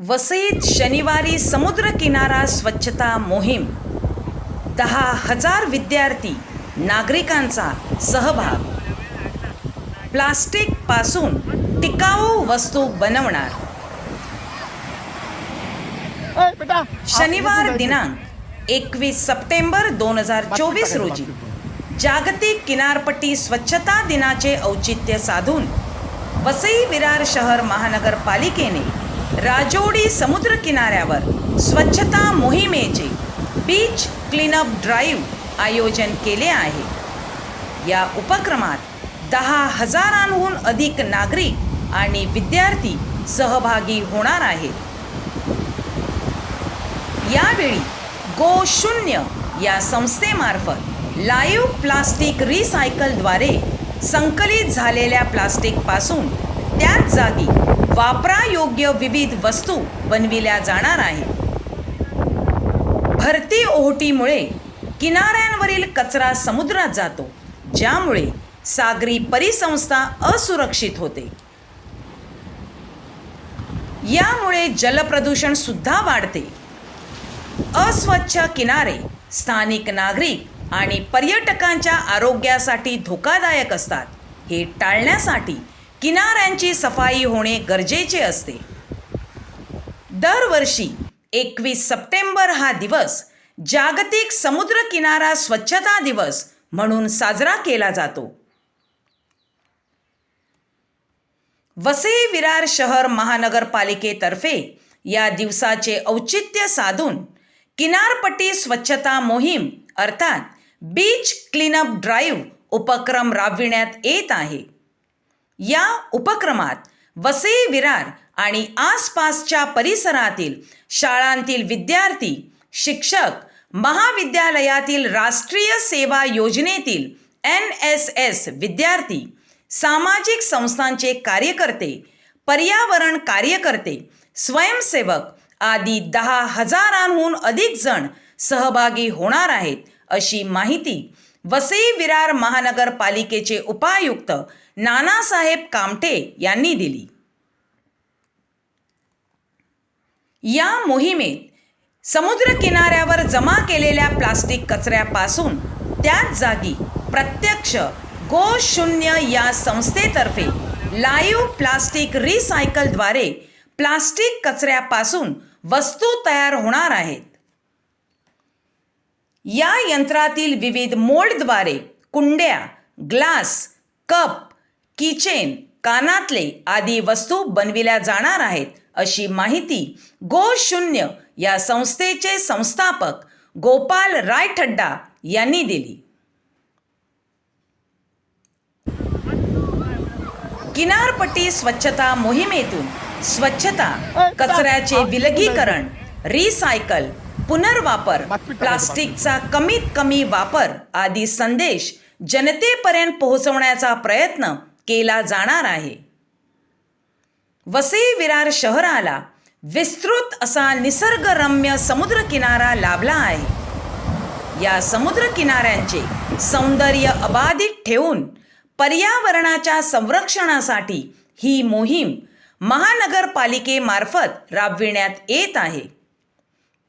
वसईत शनिवारी समुद्रकिनारा स्वच्छता मोहीम. दहा हजार विद्यार्थी नागरिकांचा सहभाग. प्लास्टिकपासून टिकाऊ वस्तू बनवणार. शनिवार दिनांक एकवीस सप्टेंबर दोन हजार चोवीस रोजी. जागतिक किनारपट्टी स्वच्छता दिनाचे औचित्य साधून वसई विरार शहर महानगरपालिकेने राजोडी समुद्र किनाऱ्यावर स्वच्छता मोहिमेचे बीच क्लीनअप ड्राईव्ह आयोजन केले आहे. या उपक्रमात दहा हजारांहून अधिक नागरिक आणि विद्यार्थी सहभागी होणार आहेत. यावेळी गो शून्य या संस्थेमार्फत लाईव्ह प्लास्टिक रिसायकलद्वारे संकलित झालेल्या प्लास्टिकपासून त्याच जागी वापरायोग्य विविध वस्तू बनविल्या जाणार आहेत. भरती ओहोटीमुळे किनाऱ्यांवरील कचरा समुद्रात जातो ज्यामुळे सागरी परिसंस्था असुरक्षित होते. यामुळे जलप्रदूषण सुद्धा वाढते. अस्वच्छ किनारे स्थानिक नागरिक आणि पर्यटकांच्या आरोग्यासाठी धोकादायक असतात हे टाळण्यासाठी किनाऱ्यांची सफाई होणे गरजेचे असते. दरवर्षी एकवीस सप्टेंबर हा दिवस जागतिक समुद्र किनारा स्वच्छता दिवस म्हणून साजरा केला जातो. वसई विरार शहर महानगरपालिकेतर्फे या दिवसाचे औचित्य साधून किनारपट्टी स्वच्छता मोहीम अर्थात बीच क्लीनअप ड्राईव्ह उपक्रम राबविण्यात येत आहे. या उपक्रमात वसे विरार आणि आसपासच्या परिसरातील शाळांतील विद्यार्थी शिक्षक महाविद्यालयातील राष्ट्रीय सेवा योजनेतील एन एस एस विद्यार्थी सामाजिक संस्थांचे कार्यकर्ते पर्यावरण कार्यकर्ते स्वयंसेवक आदी दहा हजारांहून अधिक जण सहभागी होणार आहेत अशी माहिती वसई विरार महानगरपालिकेचे उपायुक्त नानासाहेब कामठे यांनी दिली. या मोहिमेत समुद्र किनाऱ्यावर जमा केलेल्या प्लास्टिक कचऱ्यापासून त्याच जागी प्रत्यक्ष गो शून्य या संस्थेतर्फे लाईव्ह प्लास्टिक रिसायकलद्वारे प्लास्टिक कचऱ्यापासून वस्तू तयार होणार आहेत. या यंत्रातील विविध मोडद्वारे कुंड्या ग्लास कप किचेन कानातले आदी वस्तू बनविल्या जाणार आहेत अशी माहिती गो शून्य या संस्थेचे संस्थापक गोपाल रायठड्डा यांनी दिली. किनारपट्टी स्वच्छता मोहिमेतून स्वच्छता कचऱ्याचे विलगीकरण रिसायकल पुनर्वापर प्लास्टिकचा कमीत कमी वापर आदी संदेश जनतेपर्यंत पोहोचवण्याचा प्रयत्न केला जाणार आहे. वसई विरार शहराला विस्तृत असा निसर्गरम्य समुद्रकिनारा लाभला आहे. या समुद्रकिनाऱ्यांचे सौंदर्य अबाधित ठेवून पर्यावरणाच्या संरक्षणासाठी ही मोहीम महानगरपालिकेमार्फत राबविण्यात येत आहे.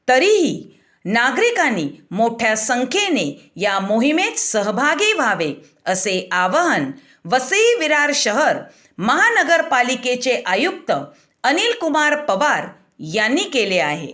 तरीही नागरिकांनी मोठ्या संख्येने या मोहिमेत सहभागी व्हावे असे आवाहन वसई विरार शहर महानगरपालिकेचे आयुक्त अनिल कुमार पवार यांनी केले आहे.